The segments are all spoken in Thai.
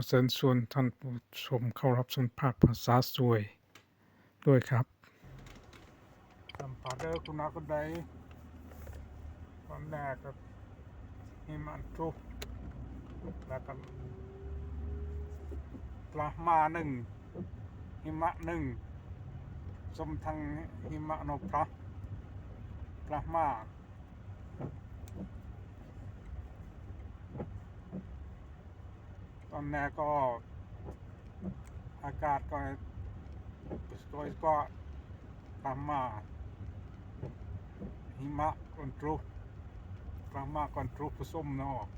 ขอเชิญชวนท่านผู้ชมเข้ารับชมภาคภาษาสวยด้วยครับสัมผัสเดอคุณอาคุณใดตอนแรกก็หิมะทุกแล้วก็ปลามาหนึ่งหิมะหนึ่งสมทังหิมะนกพระปลามา อนแรกก็อากาศก็สวยก็ปลามาหิมะก่อนตรุปลามาก่อนตรุผสมเนาะ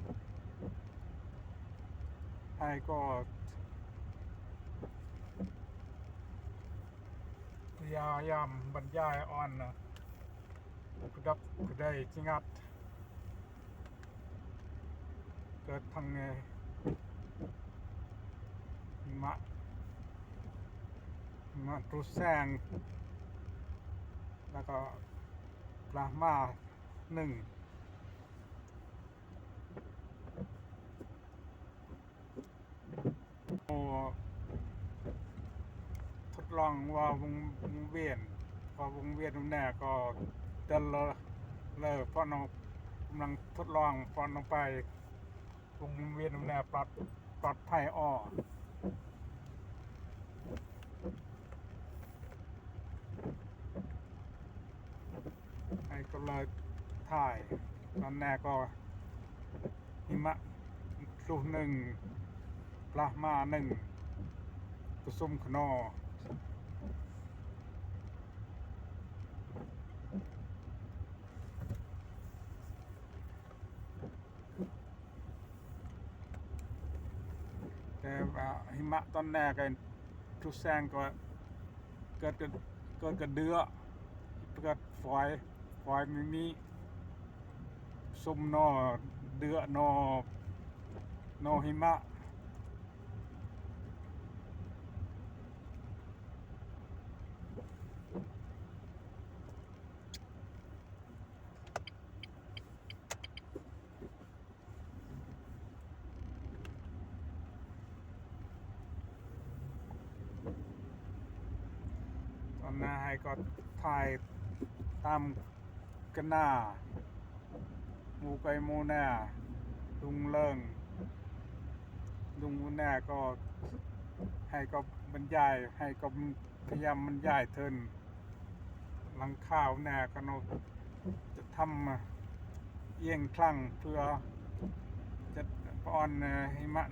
ไทยก็พยายามบรรยายอ่อนนะกระดับกระไดจิงัดเกิดทางไง มะมะตรุแซง แล้วก็ปลามาหนึ่งโอทดลองว่าวงวงเวียนพอวงเวียนแน่ก็เดินเลยเลยเพราะน้องกำลังทดลองพอน้องไปวงเวียนแน่ปลอดปลอดภัยอ้อ เลยถ่ายตอนแรกก็หิมะลูกหนึ่ง ปลามาหนึ่งผสมขนอแต่ว่าหิมะตอนแรกกันทุกแซงก็เกิดกับเกิดกับเดือเกิดฝอย ฝอยไม่มีซุ่มนอเดือนอนอหิมะตอนหน้าให้ก็ถ่ายตาม กันหน้ามูไก่หมูแน่ลุงเลิงลุงแน่ก็ให้ก็บรรยายให้ก็พยายามบรรยายเทินหลังข้าวแน่ก็โนจะทำเอียงคลั่งเพื่อจะออนเอ่อหิมะ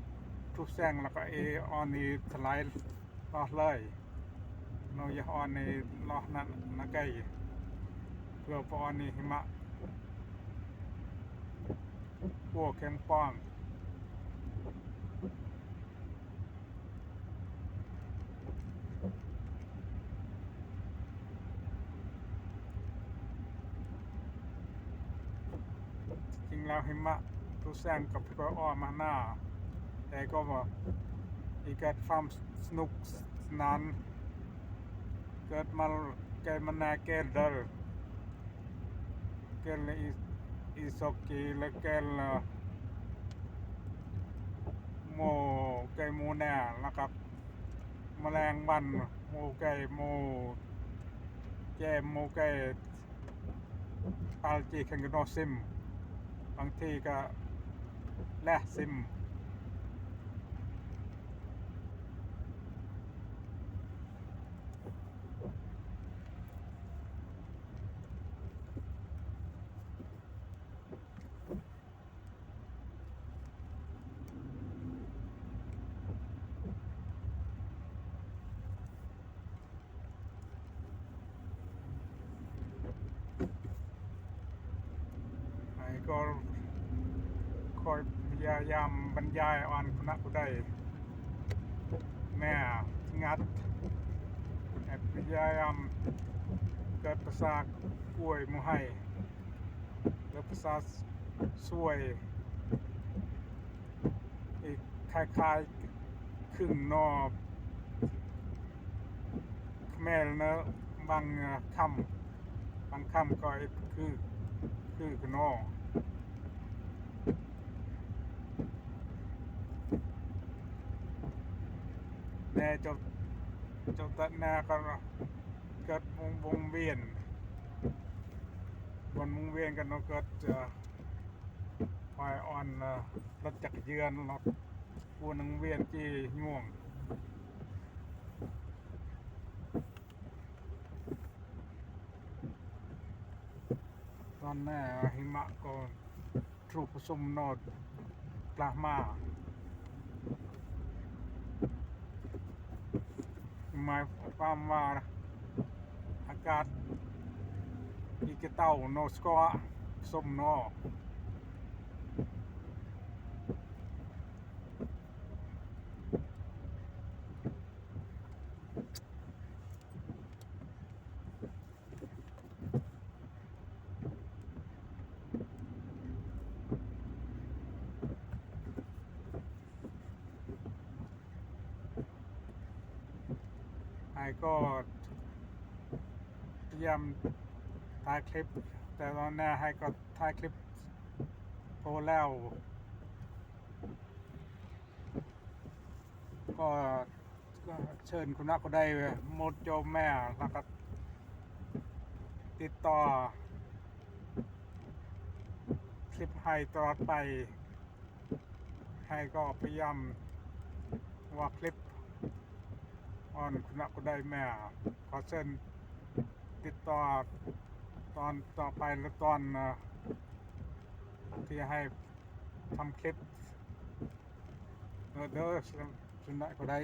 ทุกแซงแล้วก็เอออนนี้ถลายรอดเลยเราอย่าออนในล้อนั้นนะไกล เพื่อพอนนี่หิมะพวกเข้มป้องจริงแล้วหิมะทุกแซงกับก็อ้อมมาหน้า แต่ก็ว่าอีกเกิดความสนุกสนานเกิดมาเกิดมานาเกลเดอร์ เกลอีอีสอกกีและเกลโมไก่โมแน่นะครับมแมลงวันโมไก่โมแกมโมไก่อัลจีคังกโนซิมบางทีก็แลซิม ไอ้ก็คอยพยายามบรรยายอ่อนคุณะผู้ใดแม่งัดไอ้พยายามเกิดภาษากล้วยมูให้หรือภาษาสวยอีกคล้ายๆครึ่งนอบแม่เนอะบางคำบางคำก็คือคือขนอ แน่จ้าเจ้าตัดหน้าก็เกิดวงวงเวียนวนวงเวียนกันเนาเกิดเอ่อควายอ่อนรถจักรยานเนาะวนวงเวียนจีง่วงตอนนี้หิมะก็ถูกผสมโนดปลามา หมายความว่าอากาศอีกเต้าโนสกอสมนอ ไอ้ก็พยายามถ่ายคลิป แต่ตอนนี้ให้ก็ถ่ายคลิปโพแล้วก็ก็เชิญคุณนักก็ได้หมดโยมแม่แล้วก็ติดต่อคลิปให้ตลอดไปให้ก็พยายามว่าคลิป ออนคุณนักก็ได้แม่ขอเชิญติดต่อตอนต่อไปแล้วตอนที่ให้ทำคลิปเออเด้อสุนัขก็ได้